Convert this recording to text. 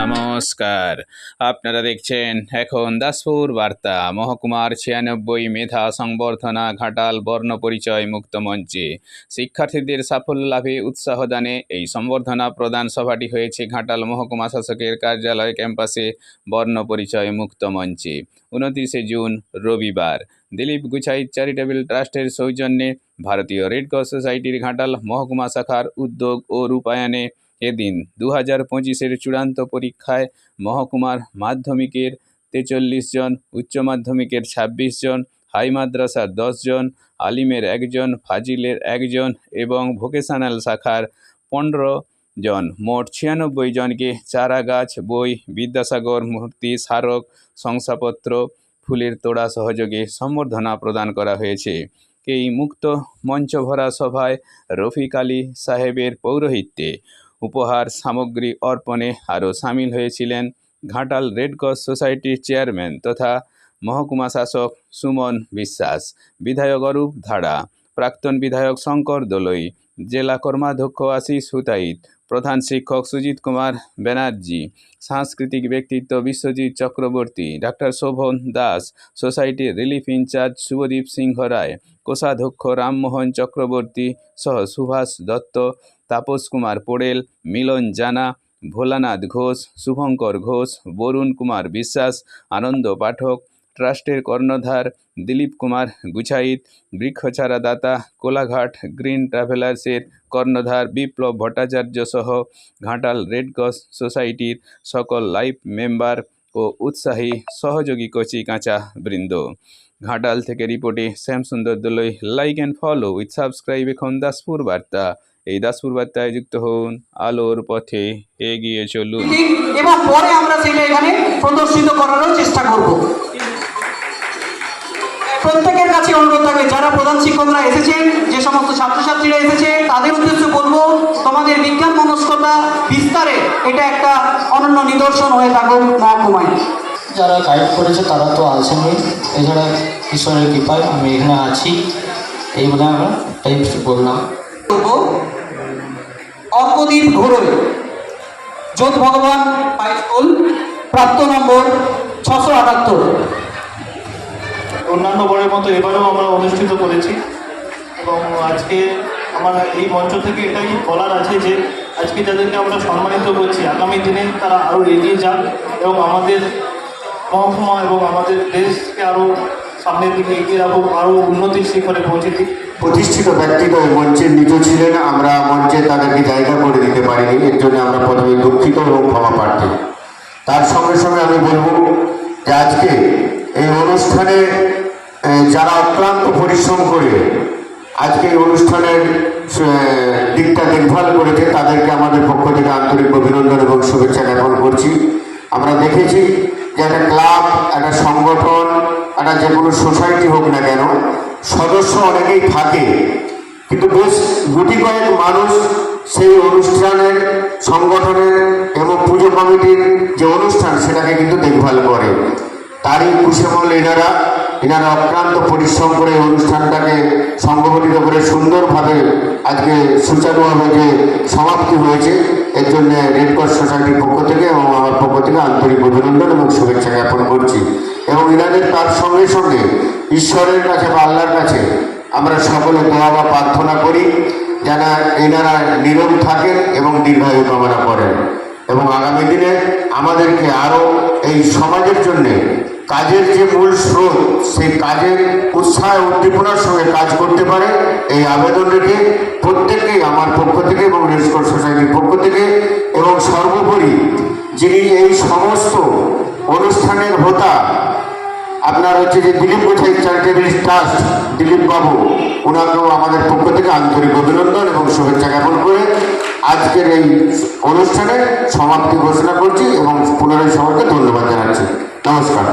নমস্কার। আপনারা দেখছেন এখন দাসপুর বার্তা। মহকুমার ছিয়ানব্বই মেধা সংবর্ধনা ঘাটাল বর্ণ পরিচয় মুক্ত মঞ্চে। শিক্ষার্থীদের সাফল্য লাভে উৎসাহ দানে এই সম্বর্ধনা প্রদান সভাটি হয়েছে ঘাটাল মহকুমা শাসকের কার্যালয় ক্যাম্পাসে বর্ণ পরিচয় মুক্ত মঞ্চে। উনত্রিশে জুন, রবিবার। দিলীপ গুছাই চ্যারিটেবল ট্রাস্টের সৌজন্যে ভারতীয় রেড ক্রস সোসাইটির ঘাটাল মহকুমা শাখার উদ্যোগ ও রূপায়ণে এদিন দু হাজার পঁচিশের চূড়ান্ত পরীক্ষায় মহকুমার মাধ্যমিকের তেচল্লিশ জন, উচ্চ মাধ্যমিকের ছাব্বিশ জন, হাই মাদ্রাসার দশ জন, আলিমের একজন ফাজিলের একজন এবং ভোকেশনাল শাখার পনেরো জন। মোট ছিয়ানব্বই জনকে চারা গাছ বই, বিদ্যাসাগর, মূর্তি, স্মারক, শংসাপত্র, ফুলের তোড়া সহযোগে সম্বর্ধনা প্রদান করা হয়েছে। এই মুক্ত মঞ্চ ভরা সভায় রফিক আলী সাহেবের পৌরোহিত্যে উপহার, সামগ্রী অর্পণে আরও সামিল হয়েছিলেন ঘাটাল রেড ক্রস সোসাইটির চেয়ারম্যান তথা মহকুমা শাসক সুমন বিশ্বাস, বিধায়ক অরূপ ধাড়া প্রাক্তন বিধায়ক শঙ্কর দোলই, জেলা কর্মাধ্যক্ষ আশিস হুতাইত প্রধান শিক্ষক সুজিত কুমার ব্যানার্জি, সাংস্কৃতিক ব্যক্তিত্ব বিশ্বজিৎ চক্রবর্তী, ডাক্তার শোভন দাস সোসাইটির রিলিফ ইনচার্জ শুভদীপ সিংহ রায়, কোষাধ্যক্ষ রামমোহন চক্রবর্তী সহ সুভাষ দত্ত, তাপস কুমার পোড়েল, মিলন জানা, ভোলানাথ ঘোষ, শুভঙ্কর ঘোষ, বরুণ কুমার বিশ্বাস, আনন্দ পাঠক ট্রাস্টের কর্ণধার দিলীপ কুমার গুছাইত বৃক্ষচারা দাতা কোলাঘাট গ্রিন ট্রাভেলার্সের কর্ণধার বিপ্লব ভট্টাচার্য সহ ঘাটাল রেড ক্রস সোসাইটির সকল লাইফ মেম্বার ও উৎসাহী সহযোগী কচি কাঁচা বৃন্দ। ঘাটাল থেকে রিপোর্টে Shyamsundar Doloi, like and follow with subscribe এখন দাসপুর বার্তা। এই দাসপুর বার্তায় যুক্ত হন আলোর পথে এগিয়ে চলুন। এবং পরে আমরা সেটা এখানে প্রদর্শিত করারও চেষ্টা করব। প্রত্যেকের কাছে অনুরোধ থাকবে যারা প্রধান শিক্ষকরা এসেছেন যে সমস্ত ছাত্রছাত্রীরা এসেছে তাদের উদ্দেশ্যে বলব তোমাদের বিজ্ঞান মনস্কতা বিস্তারে এটা একটা অনন্য নিদর্শন হয়ে থাকুক মহকুমায়। যারা গাইড করেছে তারা তো আসেনি এছাড়া ঈশ্বরের কৃপায় আমি এখানে আছি। এই বলে আমরা তাই বললাম অর্কদীপ ঘোরই যোধ ভগবান হাই স্কুল প্রাপ্ত নম্বর ছশো আটাত্তর। অন্যান্য বরের মতো এবারেও আমরা অনুষ্ঠিত করেছি। এবং আজকে আমার এই মঞ্চ থেকে এটাই বলার আছে যে, আজকে যাদেরকে আমরা সম্মানিত করছি, আগামী দিনে তারা আরও এগিয়ে যান এবং আমাদের মহকুমা এবং আমাদের দেশকে আরও সামনের দিকে এগিয়ে রাখুক, আরও উন্নতির শিখরে পৌঁছে দিক। প্রতিষ্ঠিত ব্যক্তিত্ব মঞ্চের নিজ ছিলেন, আমরা মঞ্চে তাদেরকে জায়গা করে দিতে পারিনি, এর জন্য আমরা প্রথমে দুঃখিত এবং ক্ষমা প্রার্থী। তার সঙ্গে সঙ্গে আমি বলব যে আজকে এই অনুষ্ঠানে যারা অক্লান্ত পরিশ্রম করে আজকে এই অনুষ্ঠানের দিকটা দেখভাল করেছে, তাদেরকে আমাদের পক্ষ থেকে আন্তরিক অভিনন্দন এবং শুভেচ্ছা জ্ঞাপন করছি। আমরা দেখেছি যে একটা ক্লাব, একটা সংগঠন, একটা যে কোনো সোসাইটি হোক না কেন, সদস্য অনেকেই থাকে। কিন্তু বেশ গুটি কয়েক মানুষ সেই অনুষ্ঠানের, সংগঠনের এবং পুজো কমিটির যে অনুষ্ঠান, সেটাকে কিন্তু দেখভাল করে। তারই কুশেমল এনারা এনারা অক্লান্ত পরিশ্রম করে অনুষ্ঠানটাকে সংগঠিত করে সুন্দরভাবে আজকে সুচারুভাবে যে সমাপ্তি হয়েছে। এর জন্য রেড ক্রস সোসাইটির পক্ষ থেকে এবং আমার পক্ষ থেকে আন্তরিক অভিনন্দন এবং শুভেচ্ছা জ্ঞাপন করছি। এবং এনাদের তার সঙ্গে সঙ্গে ঈশ্বরের কাছে বা আল্লাহর কাছে আমরা সকলে দোয়া বা প্রার্থনা করি যেন এনারা নীরব থাকেন এবং দীর্ঘায়ু কামনা করেন। এবং আগামী দিনে আমাদেরকে আরও এই সমাজের জন্যে কাজের যে মূল স্রোত, সেই কাজের উৎসাহ, উদ্দীপনার সঙ্গে কাজ করতে পারে। এই আবেদন রেখে প্রত্যেককেই আমার পক্ষ থেকে এবং রেসকোর সোসাইটির পক্ষ থেকে এবং সর্বোপরি যিনি এই সমস্ত অনুষ্ঠানের হোতা, আপনার হচ্ছে যে দিলীপ কোথায় চ্যারিটেবল ট্রাস্ট দিলীপ বাবু ওনাকেও আমাদের পক্ষ থেকে আন্তরিক অভিনন্দন এবং শুভেচ্ছা জ্ঞাপন করে আজকের এই অনুষ্ঠানে সমাপ্তি ঘোষণা করছি এবং পুনরায় সবাইকে ধন্যবাদ জানাচ্ছি। নমস্কার।